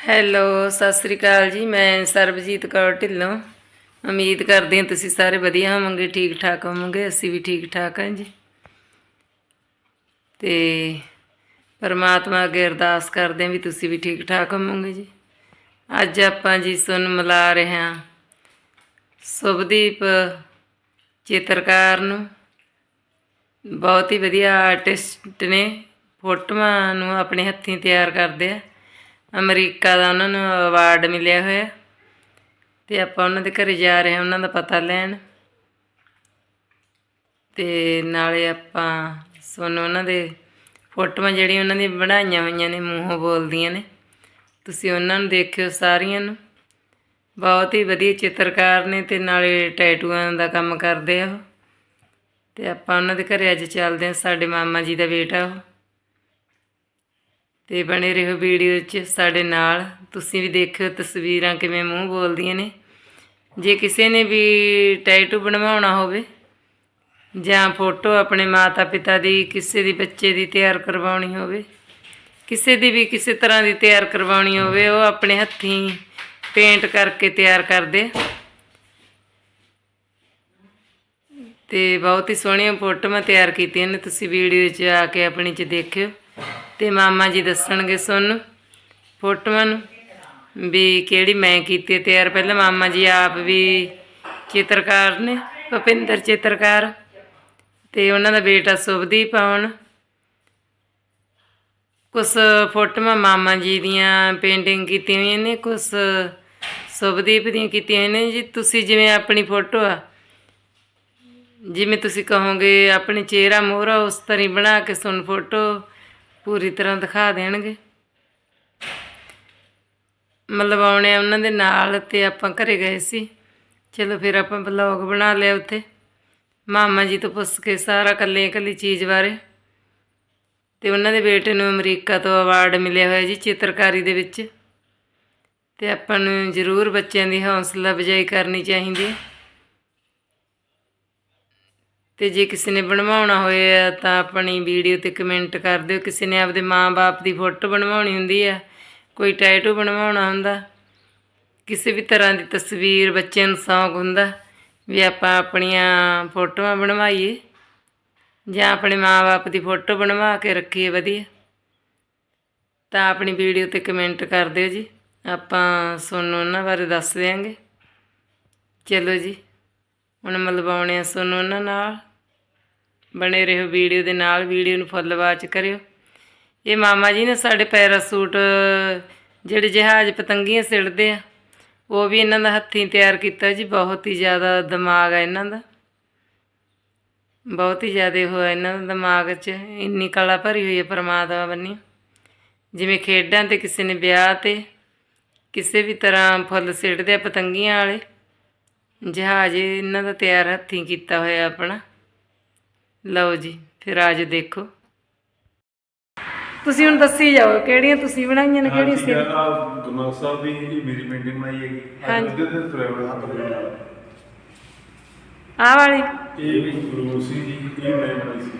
Hello Sat Sri ਅਕਾਲ ਜੀ, ਮੈਂ ਸਰਬਜੀਤ ਕੌਰ ਢਿੱਲੋਂ। ਉਮੀਦ ਕਰਦੀ ਹਾਂ ਤੁਸੀਂ ਸਾਰੇ ਵਧੀਆ ਹੋਵੋਗੇ, ਠੀਕ ਠਾਕ ਹੋਵੋਗੇ, ਅਸੀਂ ਵੀ ਠੀਕ ਠਾਕ ਹਾਂ ਜੀ। ਤੇ ਪਰਮਾਤਮਾ ਅੱਗੇ ਅਰਦਾਸ ਕਰਦੇ ਹਾਂ ਵੀ ਤੁਸੀਂ ਵੀ ਠੀਕ ਠਾਕ ਹੋਵੋਗੇ ਜੀ। ਅੱਜ ਆਪਾਂ ਜੀ ਸੁਣ ਮਿਲਾ ਰਹੇ ਹਾਂ ਸੁਭਦੀਪ ਚਿੱਤਰਕਾਰ ਨੂੰ। ਬਹੁਤ ਹੀ ਵਧੀਆ ਆਰਟਿਸਟ ਨੇ, ਫੋਟੋਆਂ ਨੂੰ ਆਪਣੇ ਹੱਥੀਂ ਤਿਆਰ ਕਰਦੇ ਆ। ਅਮਰੀਕਾ ਦਾ ਉਹਨਾਂ ਨੂੰ ਅਵਾਰਡ ਮਿਲਿਆ ਹੋਇਆ। ਤੇ ਆਪਾਂ ਉਹਨਾਂ ਦੇ ਘਰੇ ਜਾ ਰਹੇ ਹਾਂ, ਉਹਨਾਂ ਦਾ ਪਤਾ ਲੈਣ। ਤੇ ਨਾਲੇ ਆਪਾਂ ਸਾਨੂੰ ਉਹਨਾਂ ਦੇ ਫੋਟੋਆਂ ਜਿਹੜੀਆਂ ਉਹਨਾਂ ਦੀਆਂ ਬਣਾਈਆਂ ਹੋਈਆਂ ਨੇ, ਮੂੰਹੋਂ ਬੋਲਦੀਆਂ ਨੇ, ਤੁਸੀਂ ਉਹਨਾਂ ਨੂੰ ਦੇਖਿਓ ਸਾਰੀਆਂ ਨੂੰ। ਬਹੁਤ ਹੀ ਵਧੀਆ ਚਿੱਤਰਕਾਰ ਨੇ ਤੇ ਨਾਲੇ ਟੈਟੂਆਂ ਦਾ ਕੰਮ ਕਰਦੇ ਆ ਉਹ। ਤੇ ਆਪਾਂ ਉਹਨਾਂ ਦੇ ਘਰੇ ਅੱਜ ਚੱਲਦੇ ਹਾਂ, ਸਾਡੇ ਮਾਮਾ ਜੀ ਦਾ ਬੇਟਾ ਉਹ। ਤੇ ਬਣੇ ਰਹੋ ਵੀਡੀਓ 'ਚ ਸਾਡੇ ਨਾਲ। ਤੁਸੀਂ ਵੀ ਦੇਖਿਓ ਤਸਵੀਰਾਂ ਕਿਵੇਂ ਮੂੰਹ ਬੋਲਦੀਆਂ ਨੇ। ਜੇ ਕਿਸੇ ਨੇ ਵੀ ਟੈਟੂ ਬਣਵਾਉਣਾ ਹੋਵੇ ਜਾਂ ਫੋਟੋ ਆਪਣੇ ਮਾਤਾ ਪਿਤਾ ਦੀ, ਕਿਸੇ ਦੀ ਬੱਚੇ ਦੀ ਤਿਆਰ ਕਰਵਾਉਣੀ ਹੋਵੇ, ਕਿਸੇ ਦੀ ਵੀ ਕਿਸੇ ਤਰ੍ਹਾਂ ਦੀ ਤਿਆਰ ਕਰਵਾਉਣੀ ਹੋਵੇ, ਉਹ ਆਪਣੇ ਹੱਥੀਂ ਪੇਂਟ ਕਰਕੇ ਤਿਆਰ ਕਰਦੇ ਆ। ਤੇ ਬਹੁਤ ਹੀ ਸੋਹਣੀਆਂ ਫੋਟੋਆਂ ਤਿਆਰ ਕੀਤੀਆਂ ਨੇ। ਤੁਸੀਂ ਵੀਡੀਓ 'ਚ ਆ ਕੇ ਆਪਣੀ 'ਚ ਦੇਖਿਓ। ਤੇ ਮਾਮਾ ਜੀ ਦੱਸਣਗੇ ਸੁਣ ਫੋਟੋਆਂ ਨੂੰ ਵੀ ਕਿਹੜੀ ਮੈਂ ਕੀਤੀ ਹੈ ਤਿਆਰ। ਪਹਿਲਾਂ ਮਾਮਾ ਜੀ ਆਪ ਵੀ ਚਿੱਤਰਕਾਰ ਨੇ, ਭੁਪਿੰਦਰ ਚਿੱਤਰਕਾਰ। ਤੇ ਉਹਨਾਂ ਦਾ ਬੇਟਾ ਸੁਭਦੀਪ ਆਉਣ। ਹੁਣ ਕੁਛ ਫੋਟੋਆਂ ਮਾਮਾ ਜੀ ਦੀਆਂ ਪੇਂਟਿੰਗ ਕੀਤੀਆਂ ਹੋਈਆਂ ਨੇ, ਕੁਛ ਸੁਭਦੀਪ ਦੀਆਂ ਕੀਤੀਆਂ ਹੋਈਆਂ ਨੇ। ਜੀ ਤੁਸੀਂ ਜਿਵੇਂ ਆਪਣੀ ਫੋਟੋ ਆ, ਜਿਵੇਂ ਤੁਸੀਂ ਕਹੋਗੇ, ਆਪਣੇ ਚਿਹਰਾ ਮੋਹਰਾ ਉਸ ਤਰ੍ਹਾਂ ਹੀ ਬਣਾ ਕੇ ਸੁਣ ਫੋਟੋ। ਪੂਰੀ ਤਰ੍ਹਾਂ ਦਿਖਾ ਦੇਣਗੇ। ਮਤਲਬ ਆਉਣੇ ਉਹਨਾਂ ਦੇ ਨਾਲ ਤੇ ਆਪਾਂ ਘਰੇ ਗਏ ਸੀ। ਚਲੋ ਫਿਰ ਆਪਾਂ ਬਲੌਗ ਬਣਾ ਲਿਆ ਉੱਥੇ। ਮਾਮਾ ਜੀ ਤੋਂ ਪੁੱਛ ਕੇ ਸਾਰਾ ਕੱਲੇ ਕੱਲੀ ਚੀਜ਼ ਬਾਰੇ। ਤੇ ਉਹਨਾਂ ਦੇ ਬੇਟੇ ਨੂੰ ਅਮਰੀਕਾ ਤੋਂ ਅਵਾਰਡ ਮਿਲਿਆ ਹੋਇਆ ਜੀ ਚਿੱਤਰਕਾਰੀ ਦੇ ਵਿੱਚ। ਤੇ ਆਪਾਂ ਨੂੰ ਜ਼ਰੂਰ ਬੱਚਿਆਂ ਦੀ ਹੌਸਲਾ ਅਫਜ਼ਾਈ ਕਰਨੀ ਚਾਹੀਦੀ ਹੈ। ਤੇ ਜੇ ਕਿਸੇ ਨੇ ਬਣਵਾਉਣਾ ਹੋਇਆ ਤਾਂ ਆਪਣੀ ਵੀਡੀਓ ਤੇ ਕਮੈਂਟ ਕਰ ਦਿਓ। ਕਿਸੇ ਨੇ ਆਪਦੇ ਮਾਂ-ਬਾਪ ਦੀ ਫੋਟੋ ਬਣਵਾਉਣੀ ਹੁੰਦੀ ਆ, ਕੋਈ ਟੈਟੂ ਬਣਵਾਉਣਾ ਹੁੰਦਾ, ਕਿਸੇ ਵੀ ਤਰ੍ਹਾਂ ਦੀ ਤਸਵੀਰ, ਬੱਚਿਆਂ ਨੂੰ ਸ਼ੌਂਕ ਹੁੰਦਾ, ਵੀ ਆਪਾਂ ਆਪਣੀਆਂ ਫੋਟੋਆਂ ਬਣਵਾਈਏ, ਜਾਂ ਆਪਣੇ ਮਾਂ-ਬਾਪ ਦੀ ਫੋਟੋ ਬਣਵਾ ਕੇ ਰੱਖੀਏ ਵਧੀਆ। ਤਾਂ ਆਪਣੀ ਵੀਡੀਓ ਤੇ ਕਮੈਂਟ ਕਰ ਦਿਓ ਜੀ। ਆਪਾਂ ਤੁਹਾਨੂੰ ਉਹਨਾਂ ਬਾਰੇ ਦੱਸ ਦਿਆਂਗੇ। ਚਲੋ ਜੀ, ਹੁਣ ਮਲਵਾਉਣੇ ਆ ਤੁਹਾਨੂੰ ਉਹਨਾਂ ਨਾਲ। ਬਣੇ ਰਹੋ ਵੀਡੀਓ ਦੇ ਨਾਲ, ਵੀਡੀਓ ਨੂੰ ਫੁੱਲ ਵਾਚ ਕਰਿਓ। ਇਹ ਮਾਮਾ ਜੀ ਨੇ ਸਾਡੇ ਪੈਰਾਸੂਟ, ਜਿਹੜੇ ਜਹਾਜ਼ ਪਤੰਗੀਆਂ ਸਿੜਦੇ ਆ, ਉਹ ਵੀ ਇਹਨਾਂ ਦਾ ਹੱਥੀਂ ਤਿਆਰ ਕੀਤਾ ਜੀ, ਬਹੁਤ ਹੀ ਜ਼ਿਆਦਾ ਦਿਮਾਗ ਆ ਇਹਨਾਂ ਦਾ। ਬਹੁਤ ਹੀ ਜ਼ਿਆਦਾ ਹੋਇਆ ਇਹਨਾਂ ਦਾ ਦਿਮਾਗ 'ਚ, ਇੰਨੀ ਕਲਾ ਭਰੀ ਹੋਈ ਹੈ ਪਰਮਾਤਮਾ ਬੰਨੀ ਜਿਵੇਂ ਖੇਡਾਂ ਤੇ ਕਿਸੇ ਨੇ ਵਿਆਹ ਤੇ ਕਿਸੇ ਵੀ ਤਰ੍ਹਾਂ ਫੁੱਲ ਸਿੜਦੇ ਆ ਪਤੰਗੀਆਂ ਵਾਲੇ, ਜਹਾਜ਼ ਇਹਨਾਂ ਦਾ ਤਿਆਰ ਹੱਥੀਂ ਕੀਤਾ ਹੋਇਆ ਆਪਣਾ। ਲਓ ਜੀ ਫਿਰ ਆਜ ਦੇਖੋ। ਤੁਸੀਂ ਹੁਣ ਦੱਸੀ ਜਾਓ ਕਿਹੜੀਆਂ ਤੁਸੀਂ ਬਣਾਈਆਂ ਨੇ ਕਿਹੜੀਆਂ ਸੀ? ਗੁਰਨਾਮ ਸਾਹਿਬ ਦੀ ਇਹ ਮੇਰੀ ਪੇਂਟਿੰਗ ਬਣਾਈ ਹੈਗੀ ਹਾਂਜੀ। ਅੱਜ ਤੇ ਤੁਰਿਆ ਹੱਥ ਦੇ ਨਾਲ ਆਹ ਵਾਲੀ? ਇਹ ਵੀ ਗੁਰੂ ਸੀ ਜੀ ਇਹ ਮੈਂ ਬਣਾਈ ਸੀ।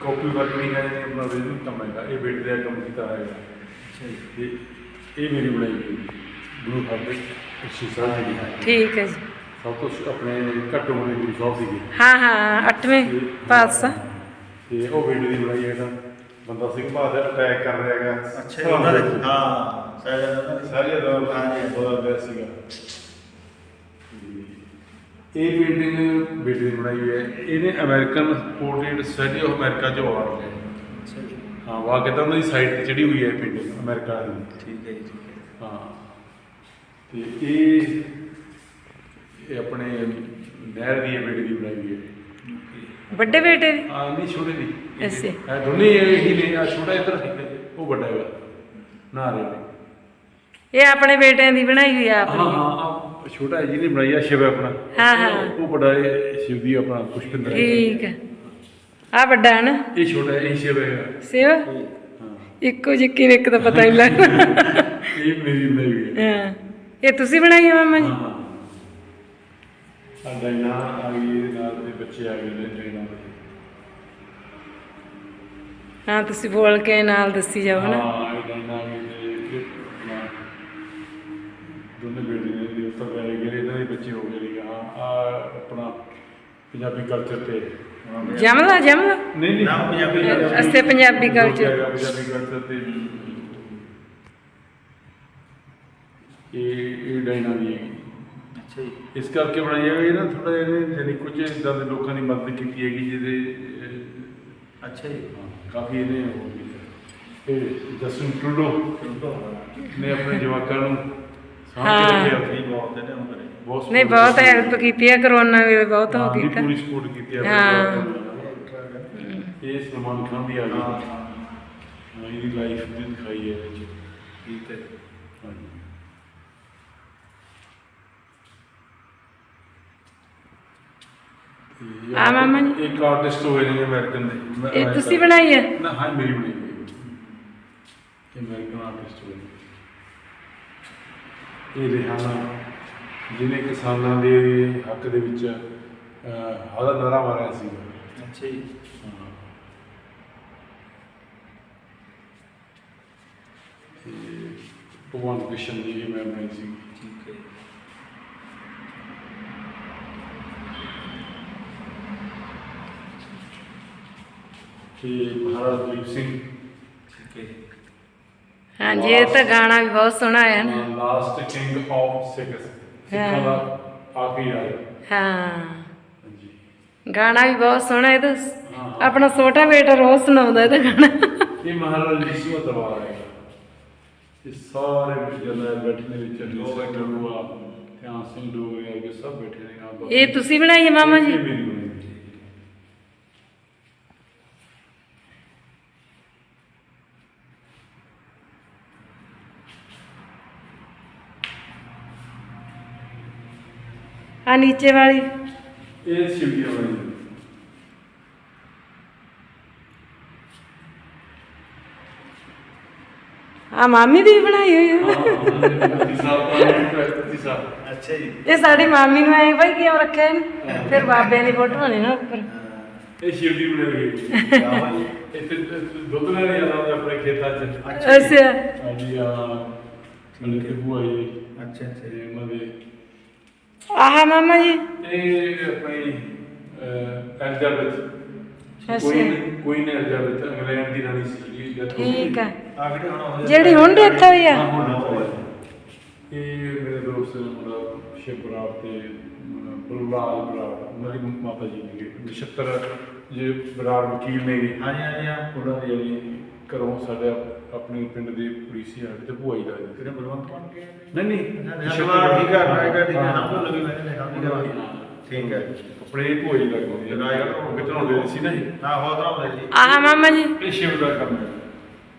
ਕਾਪੀ ਵਰਕ ਨਹੀਂ ਹੈ ਇਹ ਆਪਣਾ ਵੇਦਨ ਕੰਮ ਹੈਗਾ ਇਹ ਬੇਟੇ ਦਾ ਕੰਮ ਕੀਤਾ ਹੈਗਾ। ਤੇ ਇਹ ਮੇਰੀ ਬਣਾਈ ਹੋਈ ਗੁਰੂ ਦੇ ਅੱਛੀ ਸਾਹਿਬ ਹੈਗੀ ਠੀਕ ਹੈ ਜੀ। ਸਭ ਤੋਂ ਆਪਣੇ ਘੱਟ ਉਮਰ ਦੇ ਗੁਰੂ ਸਾਹਿਬ ਸੀਗੇ। ਹਾਂ ਹਾਂ ਅੱਠਵੇਂ ਪਾਤਸ਼ਾਹ। ਤੇ ਉਹ ਬੇਟੇ ਦੀ ਬਣਾਈ ਹੈਗਾ। ਬੰਦਾ ਸਿੰਘ ਬਹਾਦਰ ਅਟੈਕ ਕਰ ਰਿਹਾ ਹੈਗਾ। ਅੱਛਾ ਉਹਨਾਂ ਦੇ ਹਾਂ। ਸਾਇਦ ਉਹਨਾਂ ਦੇ। ਸਾਰੇ ਦੌਰ ਹਾਂਜੀ। ਬਦਲ ਰਿਹਾ ਸੀਗਾ। ਇਹ ਪੇਂਟਿੰਗ ਬੇਟੇ ਨੇ ਬਣਾਈ ਹੈ। ਇਹਨੇ American portrait society of America ਚ ਅਵਾਰਡ ਲਿਆ। ਅੱਛਾ ਜੀ। ਹਾਂ ਵਾਹ ਕਿਤਾ ਉਹਨਾਂ ਦੀ ਸਾਈਟ ਤੇ ਚੜੀ ਹੋਈ ਹੈ ਪੇਂਟਿੰਗ ਅਮਰੀਕਾ ਦੀ ਠੀਕ ਹੈ ਜੀ ਠੀਕ ਹੈ। ਹਾਂ। ਤੇ ਇਹ ਇਹ ਆਪਣੇ ਨਹਿਰ ਦੀ ਹੈ ਬੇਟੇ ਦੀ ਬਣਾਈ ਹੋਈ ਹੈ। ਵੱਡੇ ਬੇਟੇ ਦੀ? ਹਾਂ ਨਹੀਂ ਛੋਟੇ ਦੀ। ਅੱਛਾ। ਹੈ ਦੋਨੇ ਹੀ ਨੇ ਆ ਛੋਟਾ ਇੱਧਰ ਹੈ, ਉਹ ਵੱਡਾ ਹੈਗਾ। ਨਾ ਰਹੇ ਨੇ। ਇਹ ਆਪਣੇ ਬੇਟਿਆਂ ਦੀ ਬਣਾਈ ਹੋਈ ਆ ਹਾਂ ਆਪਣੀ ਹਾਂ ਆਹ ਛੋਟਾ ਹੈ ਜਿਹਨੇ ਬਣਾਈ ਆ ਸ਼ਿਵ ਆਪਣਾ। ਹਾਂ ਹਾਂ। ਉਹ ਹੈ ਸ਼ਿਵ ਦੀ ਆਪਣਾ ਪੁਸ਼ਪਿੰਦਰ ਹੈ। ਠੀਕ ਹੈ। ਆ ਵੱਡਾ ਹੈ ਨਾ? ਇਹ ਛੋਟਾ ਹੈ ਇਹ ਸ਼ਿਵ ਹੈ। ਸਿਵ? ਹਾਂ। ਇੱਕੋ ਜਿੱਕੀ ਨੇ ਇੱਕ ਤਾਂ ਪਤਾ ਹੀ ਨਹੀਂ ਲੱਗਦਾ। ਇਹ ਮੇਰੀ ਬਣਾਈ ਹੋਈ ਹੈ। ਹਾਂ। ਇਹ ਤੁਸੀਂ ਬਣਾਈ ਹੈ ਮਾਮਾ ਜੀ? ਹਾਂ। ਸਾਡਾ ਨਾ ਆ ਗਈ ਇਹਦੇ ਨਾਲ ਦੇ ਬੱਚੇ ਆ ਗਏ ਨੇ ਟ੍ਰੇਨਾਂ ਦੇ। ਹਾਂ ਤੁਸੀਂ ਬੋਲ ਕੇ ਨਾਲ ਦੱਸੀ ਜਾਓ ਨਾ ਹਾਂ ਇਹ ਨਾ ਆ ਗਈ ਤੇ ਦੋਨੇ ਬੇਟੇ ਨੇ ਦੇ ਉੱਤਰ ਗਏ ਗਏ ਇਹਨਾਂ ਦੇ ਬੱਚੇ ਹੋ ਗਏ ਨੇ ਹਾਂ ਆ ਆਪਣਾ ਪੰਜਾਬੀ ਕਲਚਰ ਤੇ। ਜਮਲਾ ਜਮਲਾ? ਨਹੀਂ ਨਹੀਂ। ਨਾ, ਪੰਜਾਬੀ ਅਸਤੇ ਪੰਜਾਬੀ culture। ਪੰਜਾਬੀ ਕਲਚਰ ਤੇ। ਇਹ ਇਹ ਡਾਇਨਾ ਦੀ ਹੈਗੀ ਜੀ ਇਸ ਕਰਕੇ ਬਣਾਈ ਹੈ ਨਾ ਥੋੜਾ ਇਹਨੇ ਜਾਨੀ ਕੁਝ ਇਦਾਂ ਦੇ ਲੋਕਾਂ ਦੀ ਮਦਦ ਕੀਤੀ ਹੈਗੀ ਜਿਹਦੇ ਅਹ, ਅੱਛਾ ਜੀ। ਹਾਂ, ਕਾਫੀ ਇਹਨੇ ਉਹ ਕੀਤਾ। ਇਹ ਜਸਨ ਟਰੂਡੋ ਨੇ ਆਪਣੇ ਜਵਾਕਾਂ ਨੂੰ ਸਾਂਭ ਕੇ ਹਾਂ। ਰੱਖਿਆ ਵੀ ਬਹੁਤ ਨੇ ਉਹ ਕਰੇ। ਬਹੁਤ ਨਹੀਂ support ਬਹੁਤ ਕੀਤੀ। ਹੈਲਪ ਕੀਤੀ ਹੈ ਕਰੋਨਾ ਵੇਲੇ ਬਹੁਤ ਹੋ ਹਾਂ, ਦੀ ਕੀਤਾ। ਪੂਰੀ ਸਪੋਰਟ ਕੀਤੀ ਹੈ ਹਾਂ। ਆਪਣੇ। ਇਹ ਸਲਮਾਨ ਖਾਨ ਦੀ ਆ ਗਈ। ਹਾਂ। ਹਾਂ, ਇਹਦੀ ਲਾਈਫ ਵੀ ਦਿਖਾਈ ਹੈ ਇਹਦੇ 'ਚ ਠੀਕ ਹੈ ਹਾਂਜੀ ਤੇ ਆ ਮਾਮਾ ਜੀ। ਇੱਕ ਆਰਟਿਸਟ ਹੋਏ ਨੇ ਅਮਰੀਕਨ ਦੇ। ਮੈਂ- ਇਹ ਤੁਸੀਂ ਬਣਾਈ ਹੈ? ਨਾ ਹਾਂ ਮੇਰੀ ਬਣੀ ਹੋਈ ਹੈ। ਇਹ ਅਮਰੀਕਨ ਆਰਟਿਸਟ ਹੋਏ ਨੇ। ਇਹ ਰਿਹਾਨਾ ਜਿਹਨੇ ਕਿਸਾਨਾਂ ਦੇ ਹੱਕ ਦੇ ਵਿੱਚ ਹਦਾ ਨਾਰਾ ਮਾਰਿਆ ਸੀ। ਅੱਛਾ ਜੀ। ਤੇ ਭਗਵਾਨ ਕ੍ਰਿਸ਼ਨ ਦੀ ਵੀ ਮੈਂ ਬਣਾਈ ਸੀ। ਠੀਕ ਹੈ। ਤੇ ਮਹਾਰਾਜਾ ਦਲੀਪ ਸਿੰਘ। ਠੀਕ ਹੈ ਜੀ। ਹਾਂਜੀ ਇਹ ਤਾਂ ਗਾਣਾ ਵੀ ਬਹੁਤ ਸੋਹਣਾ ਹੈ ਨਾ। ਲਾਸਟ ਕਿੰਗ ਆਫ ਸਿੱਖਸ ਸਿੱਖਾਂ ਦਾ ਆਖਰੀ ਰਾਜਾ। ਹਾਂ। ਹਾਂਜੀ ਗਾਣਾ ਵੀ ਬਹੁਤ ਸੋਹਣਾ ਇਹ ਤਾਂ। ਆਪਣਾ ਛੋਟਾ ਬੇਟਾ ਰੋਜ਼ ਸੁਣਾਉਂਦਾ ਇਹ ਤਾਂ ਗਾਣਾ। ਇਹ ਮਹਾਰਾਜਾ ਜਿਸੂ ਦਾ ਦਰਬਾਰ ਹੈ। ਇਹ ਸਾਰੇ ਜਨਾਂ ਬੈਠੇ ਨੇ ਵਿੱਚ। ਜੋ ਬੈਠੇ ਹੋਆ ਧਿਆਨ ਸਿੰਘ ਡੋਗਰੇ ਵਰਗੇ ਸਭ ਬੈਠੇ ਨੇ। ਨਾਲ ਇਹ ਤੁਸੀਂ ਬਣਾਈ ਹੈ ਮਾਮਾ ਜੀ ਇਹ ਮੇਰੀ ਬਣੀ ਹੋਈ ਹੈ। ਨੀਚੇ ਵਾਲੀ ਇਹ ਸ਼ਿਵਜੀਆਂ ਬਣੀ ਹੋਈ। ਆ ਮਾਮੀ ਦੀ ਵੀ ਬਣਾਈ ਹੋਈ ਹੈ ਹਾਂ ਹਾਂ ਸਾਲ ਦਾ ਸਾਲ ਅੱਛਾ ਜੀ ਇਹ ਸਾਡੀ ਮਾਮੀ ਨੂੰ ਐ ਭਾਈ ਕਿਉਂ ਰੱਖਿਆ ਇਹਨੂੰ ਫਿਰ ਬਾਬਿਆਂ ਦੀ ਫੋਟੋ ਬਣੀ ਨਾ ਉੱਪਰ ਇਹ ਸ਼ਿਵਜੀ ਬਣੀ ਹੋਈ ਹੈ। ਆਵਾਂ ਜੀ ਇੱਥੇ ਦੁੱਧ ਲੈਣ ਜਾਂਦਾ ਹੁੰਦਾ ਆਪਣੇ ਖੇਤਾਂ 'ਚ ਅੱਛਾ ਹਾਂਜੀ ਆ ਮਲੇ ਤੇ ਬੁਆ ਜੀ ਅੱਛਾ ਅੱਛਾ ਤੇ ਉਹਨਾਂ ਦੇ ਆਹ ਮਾਮਾ ਜੀ। ਇਹ ਆਪਣੀ ਐਲਜ਼ਾਬੈਥ। ਅੱਛਾ। ਕੋਈ ਕੋਈ ਨੇ ਐਲਜ਼ਾਬੈਥ ਇੰਗਲੈਂਡ ਦੀ ਰਾਣੀ ਸੀ ਹੋ। ਠੀਕ ਆ। ਆ ਵੀਡੀਓ ਹੁਣ ਹੋ ਜਿਹੜੀ ਹੁਣ ਡੈਥ ਹੋਈ ਆ। ਹਾਂ। ਇਹ ਮੇਰੇ ਦੋਸਤ ਨੇ ਮੁੰਡਾ ਸ਼ਿਵਰਾਜ ਤੇ ਬਲਰਾਜ ਬਰਾੜ ਦੀ ਮਾਤਾ ਜੀ ਨੇ ਨਛੱਤਰ ਜੇ ਬਰਾੜ ਵਕੀਲ ਨੇ ਹਾਂਜੀ ਹਾਂਜੀ ਹਾਂ। ਉਹਨਾਂ ਦੀ ਜਿਹੜੀ ਘਰੋਂ ਸਾਡੇ ਆਪਣੇ ਪਿੰਡ ਦੇ ਪੁਲਿਸੀ ਸਾਡੇ ਤੇ ਭੂਆ ਜੀ ਦਾ ਜੀ। ਕਿਹਨੇ ਬਲਵੰਤ? ਮਾਨ ਕੇ ਨਹੀਂ ਨਹੀਂ। ਨਸ਼ਤਵਾਰ ਠੀਕ ਹੈ ਰਾਏਗਾ ਠੀਕ ਹੈ ਹਾਂ। ਨਾਮ ਲੱਗੀ ਮੈਂ ਨੇ ਸਮਝ ਗਿਆ ਠੀਕ ਹੈ ਆਪਣੇ ਭੂਆ ਜੀ ਦਾ ਕੰਮ ਹੈ ਰਾਏਗੜ੍ਹ ਬਿਤਰਾਉਂਦੇ ਸੀ ਨਾ ਇਹ ਨਾ ਹੋ ਤਾਂ ਹੁੰਦਾ ਜੀ ਆਹ ਮਾਮਾ ਜੀ। ਇਹ ਸ਼ਿਵ ਦਾ ਕੰਮ ਹੈ।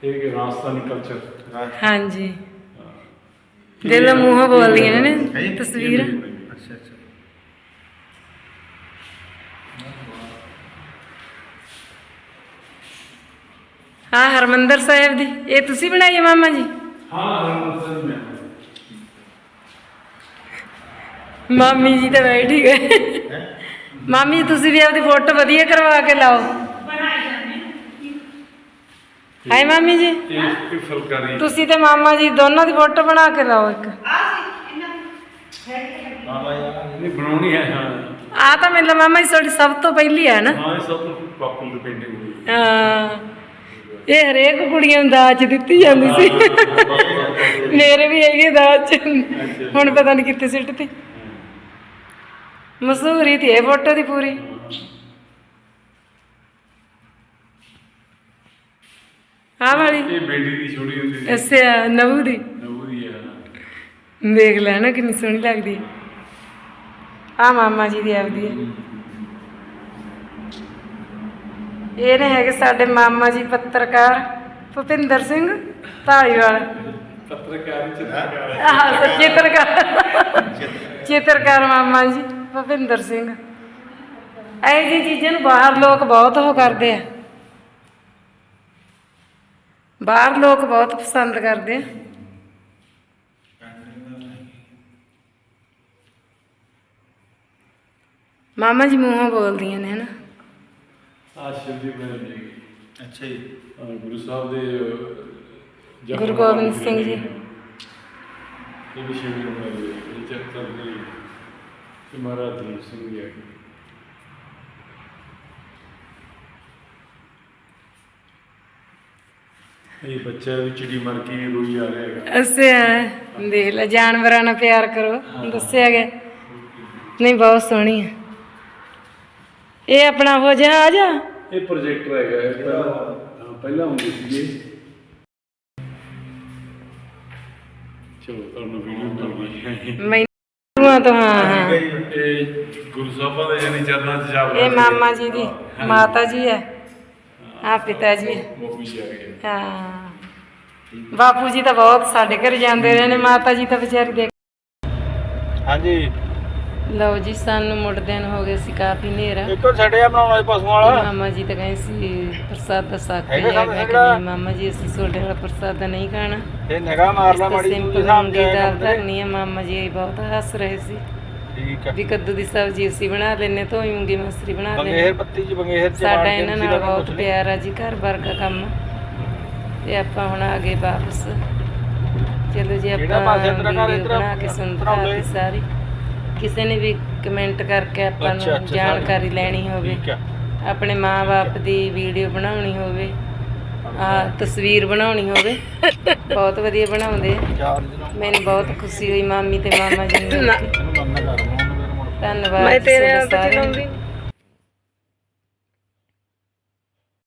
ਇਹ ਕਿ ਰਾਜਸਥਾਨੀ ਕਲਚਰ ਹਾਂਜੀ। ਦਿਲ ਮੂੰਹੋਂ ਬੋਲਦੀਆਂ ਨੇ ਹੈ। ਜੀ? ਤਸਵੀਰ ਹਾਂ ਹਰਮੰਦਰ ਸਾਹਿਬ ਦੀ। ਇਹ ਤੁਸੀਂ ਬਣਾਈ ਹੈ ਮਾਮਾ ਜੀ? ਹਾਂ ਮੈਂ ਮਾਮੀ ਜੀ ਤਾਂ ਬੈਠੀ ਗਏ। ਮਾਮੀ ਤੁਸੀਂ ਵੀ ਆਪਦੀ ਫੋਟੋ ਵਧੀਆ ਕਰਵਾ ਕੇ ਲਾਓ। ਹਾਏ ਮਾਮੀ ਜੀ? ਤੁਸੀਂ ਤੇ ਮਾਮਾ ਜੀ ਦੋਨਾਂ ਦੀ ਫੋਟੋ ਬਣਾ ਕੇ ਲਾਓ ਇੱਕ। ਮਾਮਾ ਜੀ ਨਹੀਂ ਬਣਾਉਣੀ ਹੈ ਹਾਂ। ਆ ਤਾਂ ਮੈਨੂੰ ਮਾਮਾ ਜੀ ਤੁਹਾਡੀ ਸਭ ਤੋਂ ਪਹਿਲੀ ਹੈ ਨਾ। ਹਾਂ ਸਭ ਤੋਂ ਪਾਪੂਲਰ ਪੇਂਟਿੰਗ ਹੋਈ। ਹਾਂ। ਇਹ ਹਰੇਕ ਕੁੜੀਆਂ ਨੂੰ ਦਾਜ ਦਿੱਤੀ ਜਾਂਦੀ ਸੀ। ਮੇਰੇ ਵੀ ਹੈਗੇ ਦਾਜ। ਹੁਣ ਪਤਾ ਨਹੀਂ ਕਿੱਥੇ ਸਿੱਟ ਤੇ ਮਸ਼ਹੂਰੀ ਤੇ ਇਹ ਫੋਟੋ ਦੀ ਪੂਰੀ। ਆ ਵਾਲੀ। ਇਹ ਬੇਟੀ ਦੀ ਛੋਟੀ ਹੁੰਦੀ ਸੀ। ਅੱਛਾ ਨਵੂ ਦੀ। ਨਵੂ ਦੀ ਹੈ ਦੇਖ ਲੈ ਨਾ ਕਿੰਨੀ ਸੋਹਣੀ ਲੱਗਦੀ। ਆ ਮਾਮਾ ਜੀ ਦੀ ਆਪਦੀ ਹੈ। ਇਹ ਨੇ ਹੈਗੇ ਸਾਡੇ ਮਾਮਾ ਜੀ ਪੱਤਰਕਾਰ ਭੁਪਿੰਦਰ ਸਿੰਘ ਢਾਲੀਵਾਲ ਪੱਤਰਕਾਰੀ ਚਿੱਤਰਕਾਰ ਆਹ ਚਿੱਤਰਕਾਰ। ਚਿੱਤਰਕਾਰ। ਮਾਮਾ ਜੀ ਭੁਪਿੰਦਰ ਸਿੰਘ। ਇਹ ਜੀ ਚੀਜ਼ਾਂ ਨੂੰ ਬਾਹਰ ਲੋਕ ਬਹੁਤ ਉਹ ਕਰਦੇ ਆ। ਬਾਹਰ ਲੋਕ ਬਹੁਤ ਪਸੰਦ ਕਰਦੇ ਆ। ਮਾਮਾ ਜੀ ਮੂੰਹੋਂ ਬੋਲਦੀਆਂ ਨੇ ਹਨਾ ਆ ਸ਼ਿਵ ਜੀ ਬਣੇ ਜੀ। ਅੱਛਾ ਜੀ। ਅਹ ਗੁਰੂ ਸਾਹਿਬ ਦੇ ਅਹ, ਜਪ ਗੁਰੂ ਗੋਬਿੰਦ ਸਿੰਘ ਜੀ। ਇਹ ਵੀ ਸ਼ਿਵ ਨੂੰ ਬਣਾਈ ਹੋਈ ਹੈ ਇਹ ਚੱਕਰ ਦੀ ਤੇ ਮਹਾਰਾਜ ਦੀਪ ਸਿੰਘ ਜੀ ਆ ਇਹ ਬੱਚਾ ਵੀ ਚਿੜੀ ਮਰ ਕੇ ਰੋਈ ਜਾ ਰਿਹਾ ਹੈਗਾ। ਅੱਛਾ ਦੇਖ ਲੈ ਜਾਨਵਰਾਂ ਨਾਲ ਪਿਆਰ ਕਰੋ। ਦੱਸਿਆ ਗਿਆ। ਨਹੀਂ ਬਹੁਤ ਸੋਹਣੀ ਹੈ ਇਹ ਆਪਣਾ ਹੋ ਜਾ ਆ ਜਾ। ਇਹ ਪ੍ਰੋਜੈਕਟਰ ਹੈਗਾ ਇਹ ਪਹਿਲਾਂ ਹਾਂ, ਪਹਿਲਾਂ ਹੁੰਦੇ ਸੀਗੇ। ਚਲੋ ਤੁਹਾਨੂੰ ਵੀਡੀਓ ਮਿਲ ਗਈ ਮੈਨੂੰ ਤੋਂ ਹਾਂ ਹਾਂ। ਇਹ ਗੁਰੂ ਸਾਹਿਬਾਂ ਦੇ ਜਾਨੀ ਚਰਨਾਂ 'ਚ ਜਾ ਇਹ ਮਾਮਾ ਜੀ ਦੀ ਮਾਤਾ ਜੀ ਹੈ। ਆ ਪਿਤਾ ਜੀ ਹੈ। ਆ ਗਏ। ਹਾਂ। ਬਾਪੂ ਜੀ ਤਾਂ ਬਹੁਤ ਸਾਡੇ ਘਰ ਜਾਂਦੇ ਰਹੇ ਨੇ ਮਾਤਾ ਜੀ ਤਾਂ ਵਿਚਾਰੀ ਦੇਖ। ਹਾਂਜੀ। ਲਓ ਜੀ ਸਾਨੂੰ ਮੁੜਦਿਆਂ ਨੂੰ ਹੋ ਗਏ ਸੀ ਕਾਫੀ ਹਨੇਰਾ। ਇੱਕੋ ਛੱਡਿਆ ਬਣਾਉਣਾ ਸੀ ਪਸ਼ੂਆਂ ਵਾਲਾ। ਮਾਮਾ ਜੀ ਤਾਂ ਕਹੇ ਸੀ ਪ੍ਰਸਾਦ ਦਾ ਸਾਕ ਹੈ ਹੈਗਾ। ਕਿ ਮਾਮਾ ਜੀ ਅਸੀਂ ਤੁਹਾਡੇ ਵਾਲਾ ਪ੍ਰਸਾਦ ਨਹੀਂ ਖਾਣਾ। ਇਹ ਨਿਗਾਹ ਮਾਰ ਲਾ ਮਾੜੀ ਸਿੰਪਲ ਮੂੰਗੀ ਦਾਲ ਧਰਨੀ ਹੈ ਮਾਮਾ ਜੀ ਬਹੁਤ ਹੱਸ ਰਹੇ ਸੀ। ਠੀਕ ਵੀ ਕੱਦੂ ਦੀ ਸਬਜ਼ੀ ਅਸੀਂ ਬਣਾ ਲੈਨੇ ਧੋਈ ਮੂੰਗੀ ਮਸਰੀ ਬਣਾ ਲੈਨੇ ਬੰਗੇਰ ਪੱਤੀ ਚ ਬੰਗੇਰ ਚ ਸਾਡਾ ਇਹਨਾਂ ਨਾਲ ਤਾਂ ਬਹੁਤ। ਪਿਆਰ ਆ ਜੀ ਘਰ ਵਰਗਾ ਕੰਮ। ਤੇ ਆਪਾਂ ਹੁਣ ਆ ਗਏ ਵਾਪਸ। ਚਲੋ ਜੀ ਆਪਾਂ ਵੀਡੀਓ ਇੱਧਰ ਬਣਾ ਕੇ ਸੁਣ ਧਰੌਲੇ? ਦਿਖਾਤੀ ਸਾਰੀ। ਕਿਸੇ ਨੇ ਵੀ ਕਮੈਂਟ ਕਰਕੇ ਆਪਾਂ ਅੱਛਾ, ਨੂੰ ਅੱਛਾ, ਜਾਣਕਾਰੀ ਲੈਣੀ ਹੋਵੇ। ਠੀਕ ਆ ਆਪਣੇ ਮਾਂ-ਬਾਪ ਦੀ ਵੀਡੀਓ ਬਣਾਉਣੀ ਹੋਵੇ। ਆ ਤਸਵੀਰ ਬਣਾਉਣੀ ਹੋਵੇ। ਬਹੁਤ ਵਧੀਆ ਬਣਾਉਂਦੇ ਆ। ਚਾਰ ਦਿਨ ਮੈਨੂੰ ਬਹੁਤ ਖੁਸ਼ੀ ਹੋਈ ਮਾਮੀ ਤੇ ਮਾਮਾ ਜੀ ਨੂੰ। ਮਿਲ ਕੇ। ਇਹਨੂੰ ਬੰਦ ਕਰ ਮੋਨ ਫਿਰ ਮੁੜ ਧੰਨਵਾਦ ਮੈਂ ਤੇਰੇ ਨਾਲ ਤਾਂ ਚਲਾਉਂਦੀ